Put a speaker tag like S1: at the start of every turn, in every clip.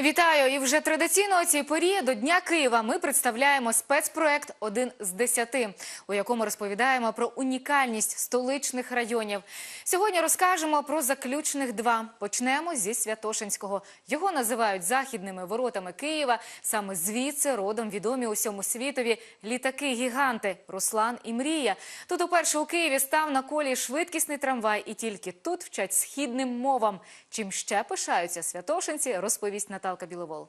S1: Вітаю! І вже традиційно у цій порі до Дня Києва ми представляємо спецпроект «Один з десяти», у якому розповідаємо про унікальність столичних районів. Сьогодні розкажемо про заключних два. Почнемо зі Святошинського. Його називають західними воротами Києва. Саме звідси родом відомі усьому світові літаки-гіганти Руслан і Мрія. Тут уперше у Києві став на колії швидкісний трамвай, і тільки тут вчать східним мовам. Чим ще пишаються святошинці, розповість Наталка Біловол.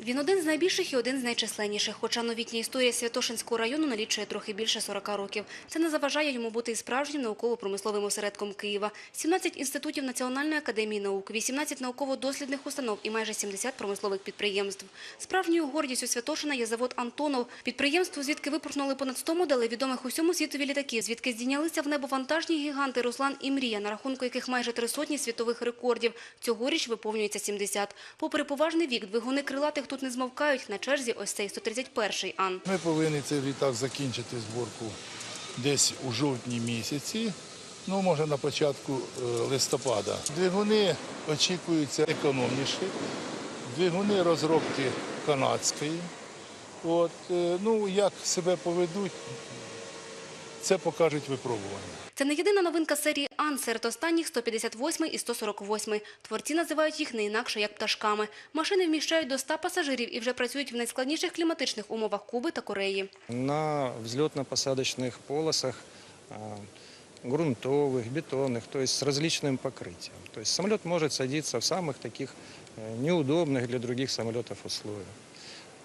S2: Він один з найбільших і один з найчисленніших, хоча новітня історія Святошинського району налічує трохи більше 40 років. Це не заважає йому бути і справжнім науково-промисловим осередком Києва. 17 інститутів Національної академії наук, 18 науково-дослідних установ і майже 70 промислових підприємств. Справжньою гордістю Святошина є завод «Антонов». Підприємство, звідки випорхнули понад 100 моделей відомих усьому світові літаків, звідки здійнялися в небо вантажні гіганти Руслан і Мрія, на рахунку яких майже три сотні світових рекордів. Цьогоріч виповнюється 70. Попри поважний вік, двигуни крилатих тут не змовкають. На черзі ось цей 131-й Ан.
S3: Ми повинні цей літак закінчити зборку десь у жовтні місяці, ну може на початку е, листопада. Двигуни очікуються економніші, двигуни розробки канадської. От, е, ну, як себе поведуть, це покажуть випробування.
S2: Це не єдина новинка серії Ан серед останніх 158 і 148. Творці називають їх не інакше, як пташками. Машини вміщають до 100 пасажирів і вже працюють в найскладніших кліматичних умовах Куби та Кореї.
S4: на взлетно-посадочных полосах а, грунтовых, бетонных, то есть с различным покрытием. То есть самолет может садиться в самых таких э, неудобных для других самолетов условиях.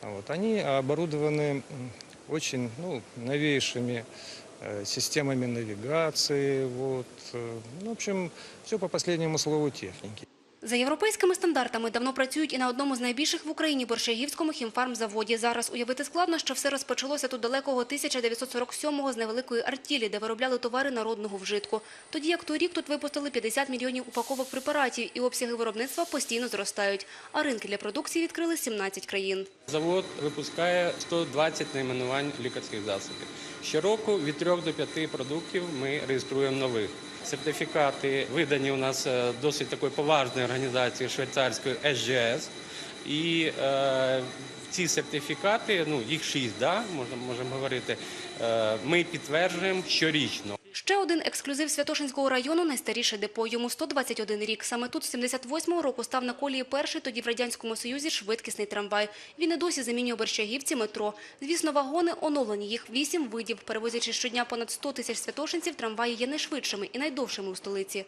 S4: А Вот. Они оборудованы м, очень ну, новейшими э, системами навигации. Вот. э, ну, В общем, все по последнему слову техники.
S2: За європейськими стандартами давно працюють і на одному з найбільших в Україні Борщагівському хімфармзаводі. Зараз уявити складно, що все розпочалося тут далекого 1947-го з невеликої артілі, де виробляли товари народного вжитку. Тоді як торік тут випустили 50 мільйонів упаковок препаратів і обсяги виробництва постійно зростають. А ринки для продукції відкрили 17 країн.
S5: Завод випускає 120 найменувань лікарських засобів. Щороку від 3 до 5 продуктів ми реєструємо нових. Сертифікати видані у нас е, досить такої поважної організації швейцарської SGS. І е, ці сертифікати, ну їх шість, да, можна можемо говорити, е, ми підтверджуємо щорічно.
S2: Ще один ексклюзив Святошинського району – найстаріше депо. Йому 121 рік. Саме тут з 78-го року став на колії перший тоді в Радянському Союзі швидкісний трамвай. Він і досі замінює Борщагівці метро. Звісно, вагони оновлені, їх вісім видів. Перевозячи щодня понад 100 тисяч святошинців, трамваї є найшвидшими і найдовшими у столиці.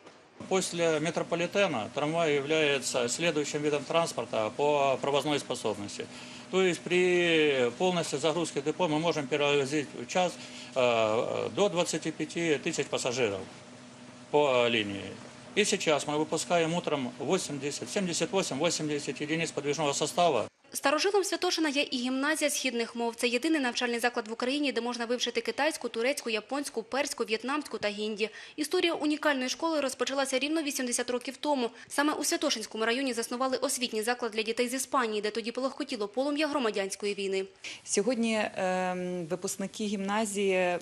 S6: После метрополитена трамвай является следующим видом транспорта по провозной способности. То есть при полностью загрузке депо мы можем перевозить в час э, до 25 тысяч пассажиров по линии. И сейчас мы выпускаем утром 80, 78-80 единиц подвижного состава.
S2: Старожилом Святошина є і гімназія східних мов. Це єдиний навчальний заклад в Україні, де можна вивчити китайську, турецьку, японську, перську, в'єтнамську та гінді. Історія унікальної школи розпочалася рівно 80 років тому. Саме у Святошинському районі заснували освітній заклад для дітей з Іспанії, де тоді полохкотіло полум'я громадянської війни.
S7: Сьогодні ем, випускники гімназії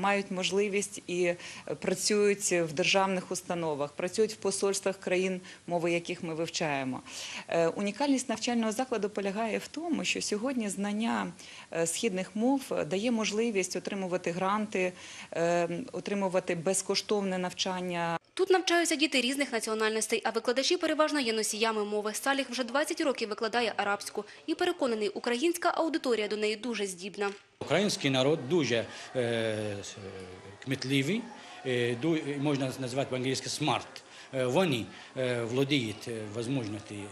S7: мають можливість і працюють в державних установах, працюють в посольствах країн, мови яких ми вивчаємо. Е, Унікальність навчального закладу полягає в тому, що сьогодні знання е, східних мов дає можливість отримувати гранти, ем, отримувати безкоштовне навчання
S2: Тут навчаються діти різних національностей, а викладачі переважно є носіями мови. Саліх вже 20 років викладає арабську. І переконаний, українська аудиторія до неї дуже здібна.
S8: Український народ дуже е, кмітливий, е, ду- можна назвати по-англійськи смарт. Е, Вони е, володіють е, можливості е,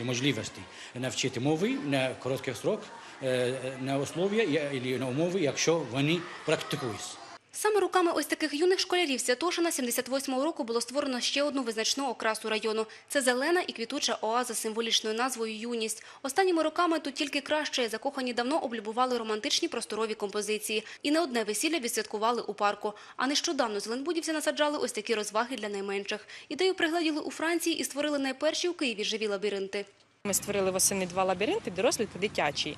S8: і можливості навчити мови на короткий срок, е, на условия і на умови, якщо вони практикують.
S2: Саме руками ось таких юних школярів Святошина 78-го року було створено ще одну визначну окрасу району. Це зелена і квітуча оаза з символічною назвою «Юність». Останніми роками тут тільки краще. Закохані давно облюбували романтичні просторові композиції. І не одне весілля відсвяткували у парку. А нещодавно зеленбудівці насаджали ось такі розваги для найменших. Ідею пригладіли у Франції і створили найперші у Києві живі лабіринти.
S9: Ми створили восени два лабіринти, дорослий та дитячий.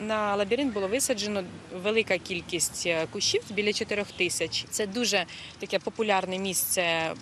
S9: На лабіринт було висаджено велика кількість е, кущів, біля 4 тисяч. Це дуже таке популярне місце е,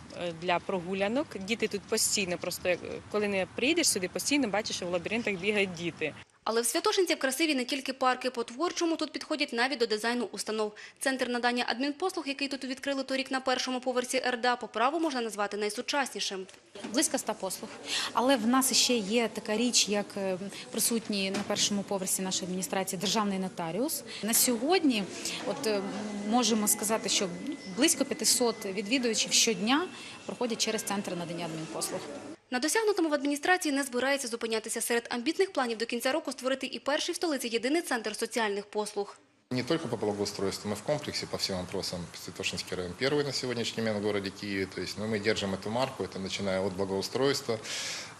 S9: для прогулянок. Діти тут постійно, просто коли не приїдеш сюди, постійно бачиш, що в лабіринтах бігають діти.
S2: Але в Святошинців красиві не тільки парки по-творчому, тут підходять навіть до дизайну установ. Центр надання адмінпослуг, який тут відкрили торік на першому поверсі РДА, по праву можна назвати найсучаснішим.
S10: Близько 100 послуг. Але в нас ще є така річ, як е, присутній на першому поверсі нашої адміністрації державний нотаріус. На сьогодні, от е, можемо сказати, що близько 500 відвідувачів щодня проходять через центр надання адмінпослуг.
S2: На досягнутому в адміністрації не збирається зупинятися. Серед амбітних планів до кінця року створити і перший в столиці єдиний центр соціальних послуг.
S11: Не только по благоустройству, но и в комплексе по всем вопросам. Святошинский район первый на сегодняшний момент в городе Киеве. То есть ну, мы держим эту марку, это начиная от благоустройства,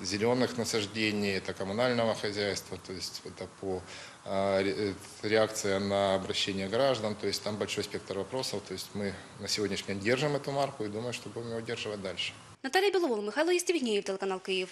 S11: зеленых насаждений, это коммунального хозяйства, то есть это по а, ре- э, реакция на обращение граждан, то есть там большой спектр вопросов. То есть мы на сегодняшний день держим эту марку и думаю, что будем ее удерживать дальше.
S2: Наталія Біловол, Михайло Єстівгнієв, телеканал Київ.